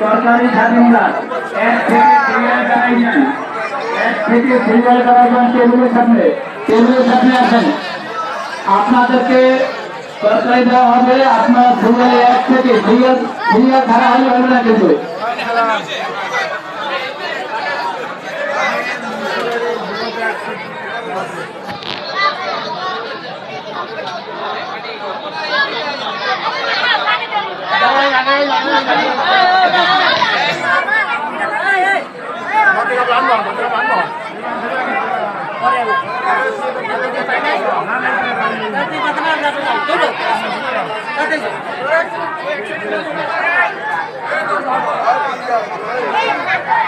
সরকারি খাদিমদার এক থেকে এক থেকে সিরিয়াল করাই যান টেবিলের সামনে। টেবিলের সামনে আপনাদেরকে সরকারি দেওয়া হবে, আপনার সিরিয়াল এক থেকে সিরিয়াল সিরিয়াল ছাড়া হলে হবে না কিন্তু।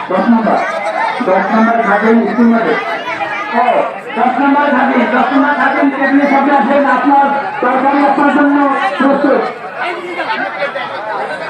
দশ নম্বর দশ নম্বর স্কুল মাঠে ও, দশ নম্বর খাদিম দশ নম্বর খাদিম টেবিলের সামনে আসেন আপনার সরকারি আপনার জন্য প্রস্তুত। সবাই